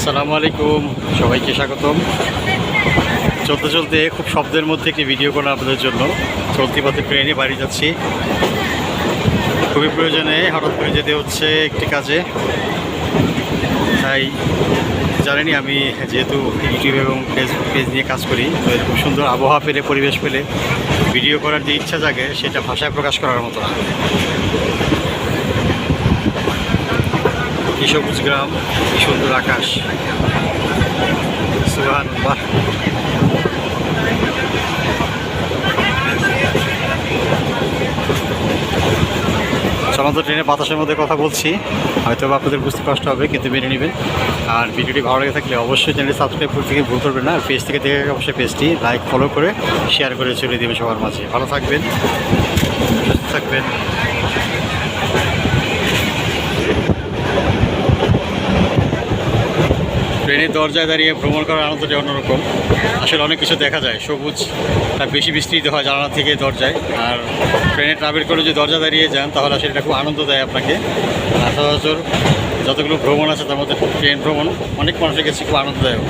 আসসালামু আলাইকুম, সবাইকে স্বাগতম। চলতে চলতে খুব শব্দের মধ্যে একটি ভিডিও করলাম আপনাদের জন্য। চলতি পথে ট্রেনে বাড়ি যাচ্ছি। খুবই প্রয়োজনে হঠাৎ করে যেতে হচ্ছে একটি কাজে। তাই জানেনই আমি যেহেতু ইউটিউব এবং ফেসবুক পেজ নিয়ে কাজ করি, তো এরকম সুন্দর আবহাওয়া পেলে, পরিবেশ পেলে ভিডিও করার যে ইচ্ছা জাগে, সেটা ভাষায় প্রকাশ করার মতো না। সবুজ গ্রাম সুন্দর আকাশ। চলন্ত ট্রেনে বাতাসের মধ্যে কথা বলছি হয়তো আপনাদের বুঝতে কষ্ট হবে, কিন্তু মেনে নেবেন। আর ভিডিওটি ভালো লেগে থাকলে অবশ্যই চ্যানেলটি সাবস্ক্রাইব করতে গিয়ে ভুল করবেন না। পেজ থেকে দেখে অবশ্যই পেজটি লাইক, ফলো করে শেয়ার করে চলে দেবে সবার মাঝে। ভালো থাকবেন, সুস্থ থাকবেন। ট্রেনের দরজায় দাঁড়িয়ে ভ্রমণ করার আনন্দটা অন্যরকম। আসলে অনেক কিছু দেখা যায়, সবুজ তার বেশি বিস্তৃত হয় জানালা থেকে দরজায়। আর ট্রেনে ট্রাভেল করে যদি দরজা দাঁড়িয়ে যান, তাহলে আসলে এটা খুব আনন্দ দেয় আপনাকে। আর সচরাচর যতগুলো ভ্রমণ আছে, তার মধ্যে ট্রেন ভ্রমণ অনেক মানুষের কাছে খুব আনন্দদায়ক।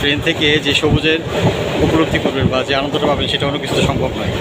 ট্রেন থেকে যে সবুজের উপলব্ধি করবেন বা যে আনন্দটা পাবেন, সেটা অন্য কিছুতে সম্ভব নয়।